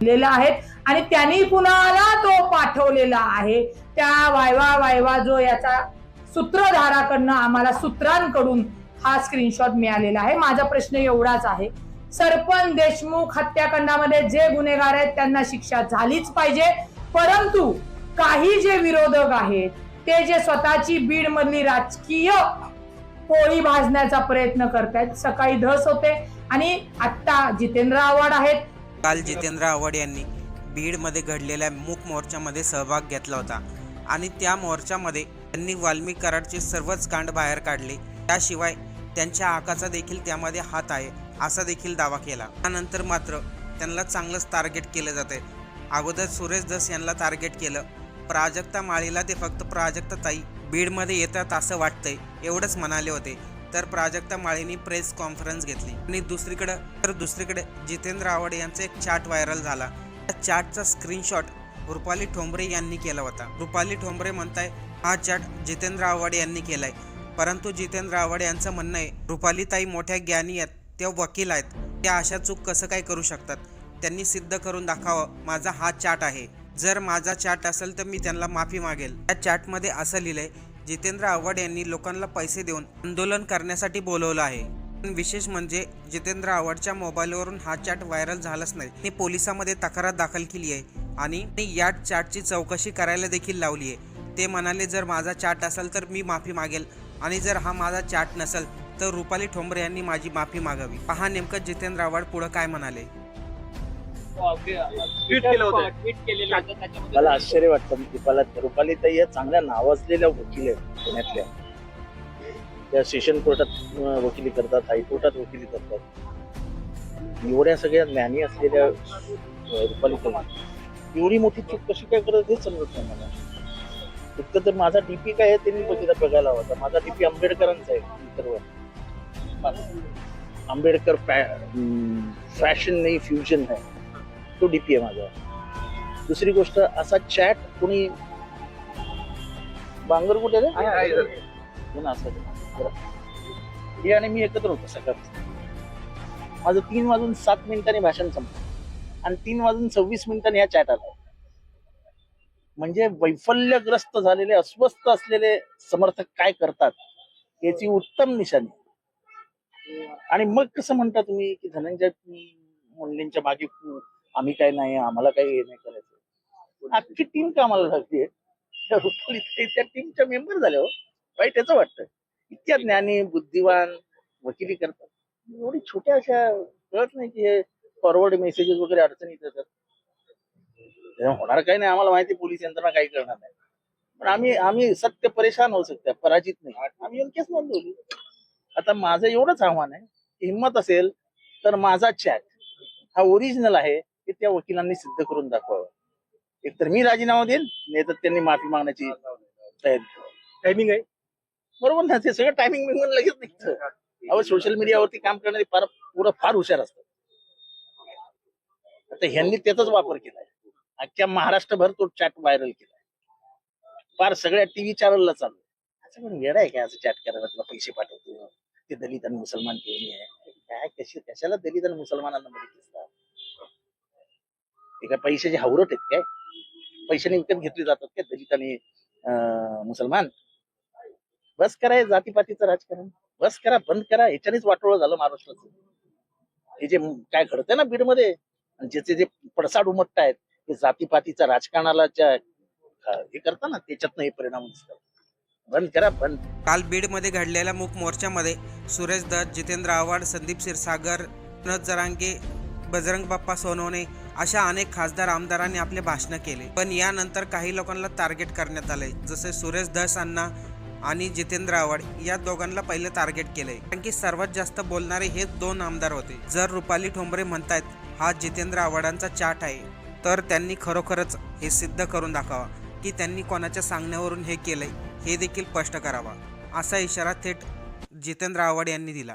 दिलेला आहे आणि त्यांनी कुणाला तो पाठवलेला आहे? त्या वायवा वायवा जो याचा सूत्रधाराकडनं आम्हाला सूत्रांकडून हा स्क्रीनशॉट मिळालेला आहे. माझा प्रश्न एवढाच आहे. सरपंच देशमुख हत्याकांडामध्ये जे गुन्हेगार आहेत त्यांना शिक्षा झालीच पाहिजे. परंतु काही जे विरोधक आहेत ते जे स्वतःची बीड मधली राजकीय पोळी भाजण्याचा प्रयत्न करतायत सकाळी धस होते. आणि आता जितेंद्र आव्हाड आहेत. काल जितेंद्र आव्हाड यांनी बीडमध्ये घडलेल्या मूक मोर्चामध्ये सहभाग घेतला होता. आणि त्या मोर्चामध्ये त्यांनी वाल्मिक कराडचे सर्वच कांड बाहेर काढले. त्याशिवाय त्यांच्या हाकाचा देखील त्यामध्ये हात आहे असा देखील दावा केला. त्यानंतर मात्र त्यांना चांगलंच टार्गेट केलं जाते अगोदर सुरेश दस यांना टार्गेट केलं प्राजक्ता माळीला ते फक्त प्राजक्ता ताई बीडमध्ये येतात असं वाटतंय एवढंच म्हणाले होते. तर प्राजक्ता माळीनी प्रेस कॉन्फरन्स घेतली. आणि दुसरीकडे तर दुसरीकडे जितेंद्र आव्हाड यांचा एक चार्ट व्हायरल झाला. त्या चार्टचा स्क्रीनशॉट रुपाली ठोंबरे यांनी केला होता. रुपाली ठोंबरे म्हणताय हा चार्ट जितेंद्र आव्हाड यांनी केलाय. परंतु जितेंद्र आव्हाड यांचं म्हणणं आहे रुपाली ताई मोठ्या ज्ञानी आहेत त्या वकील आहेत. त्या अशा चूक कसं काय करू शकतात? त्यांनी सिद्ध करून दाखवावं माझा हा चार्ट आहे. जर माझा चार्ट असेल तर मी त्यांना माफी मागेल. त्या चार्टमध्ये असं लिहिलंय जितेंद्र आव्हाड यांनी लोकांना पैसे देऊन आंदोलन करण्यासाठी बोलवलं आहे. विशेष म्हणजे जितेंद्र आव्हाडच्या मोबाईलवरून हा चॅट व्हायरल झालाच नाही. मी पोलिसामध्ये तक्रार दाखल केली आहे आणि या चार्टची चौकशी करायला देखील लावली आहे. ते म्हणाले जर माझा चार्ट असेल तर मी माफी मागेल आणि जर हा माझा चॅट नसेल तर रुपाली ठोंबरे यांनी माझी माफी मागावी. पहा नेमकं जितेंद्र आव्हाड पुढं काय म्हणाले. ट्विट केलं होतं. ट्विट केलेलं होतं त्याच्यामध्ये मला आश्चर्य वाटतं रुपाला रुपालीताई या चांगल्या नावाजलेल्या वकील आहेत पुण्यातल्या. त्या सेशन कोर्टात वकिली करतात हायकोर्टात वकिली करतात. एवढ्या सगळ्या ज्ञानी असलेल्या अं, रुपालीताई एवढी मोठी चूक कशी काय करत हेच समजत नाही मला. फक्त तर माझा डीपी काय आहे ते मी बघितला बघायला होता माझा डीपी आंबेडकरांचा आहे ट्विटरवर आंबेडकर फॅशन नाही फ्युजन आहे तो डीपी आहे. माझा दुसरी गोष्ट असा चॅट कोणी बांगर कुठे रे? हो. हे आणि मी एकत्र होतो सकाळी. माझं तीन वाजून सात मिनिटांनी भाषण संपलं. आणि तीन वाजून सव्वीस मिनिटांनी ह्या चॅट आला. म्हणजे वैफल्यग्रस्त झालेले अस्वस्थ असलेले समर्थक काय करतात याची उत्तम निशाणी. आणि मग कसं म्हणता तुम्ही की धनंजय मुंडेंच्या मागे आम्ही काय नाही आम्हाला काही हे नाही करायचं. अख्खी टीम कामाला लागते त्या टीमच्या मेंबर झाल्या हो. वाईट त्याचं वाटतं इतक्या ज्ञानी बुद्धिवान वकिली करतात. एवढी छोट्या अशा कळत नाही की हे फॉरवर्ड मेसेजेस वगैरे अडचणीत येतात होणार काही नाही. आम्हाला माहिती पोलीस यंत्रणा काही करणार नाही. पण आम्ही आम्ही सत्य परेशान होऊ शकतो पराजित नाही. आम्ही येऊन केस नोंदवली आता माझं एवढंच आव्हान आहे. की हिंमत असेल तर माझा चॅट हा ओरिजिनल आहे. ते त्या वकिलांनी सिद्ध करून दाखवावं. एकतर मी राजीनामा देईन नाही तर त्यांनी माफी मागण्याची तयारी टायमिंग आहे? बरोबर ना ते सगळं टायमिंग बिंग लगेच निघतं. अहो सोशल मीडियावरती काम करणारे फार पुरं फार हुशार असतात. आता ह्यांनी त्याचाच वापर केलाय. अख्ख्या महाराष्ट्रभर तो चॅट व्हायरल केलाय. फार सगळ्या टीव्ही चॅनलला चालू असं पण येडा आहे काय असं चॅट करायला तुला पैसे पाठवतो? ते दलित आणि मुसलमान घेऊन ये काय कशी कशाला दलित आणि मुसलमानांना काय पैशाचे हावरट आहेत काय? पैशाने विकत घेतले जातात काय दलित आणि मुसलमान? बस करा हे जातीपातीचं राजकारण. बस करा बंद करा. याच्यानेच वाटोळ झालं महाराष्ट्राचं. हे जे काय घडतंय ना बीडमध्ये आणि ज्याचे जे पडसाड उमटतायत ते जातीपातीच्या राजकारणाला ज्या हे करता ना त्याच्यातनं हे परिणाम दिसतात. बंद करा बंद. काल बीडमध्ये घडलेल्या मूक मोर्चामध्ये सुरेश दत्त जितेंद्र आव्हाड संदीप क्षीरसागर प्रणत जरांगे बजरंग बाप्पा सोनवणे अशा अनेक खासदार आमदारांनी आपले भाषणं केले. पण यानंतर काही लोकांना टार्गेट करण्यात आले जसे सुरेश धस अण्णा आणि जितेंद्र आव्हाड या दोघांना पहिले टार्गेट केले कारण की सर्वात जास्त बोलणारे हे दोन आमदार होते. जर रुपाली ठोंबरे म्हणतायत हा जितेंद्र आव्हाडांचा चाट आहे तर त्यांनी खरोखरच हे सिद्ध करून दाखवा की त्यांनी कोणाच्या सांगण्यावरून हे केलंय हे देखील स्पष्ट करावा. असा इशारा थेट जितेंद्र आव्हाड यांनी दिला.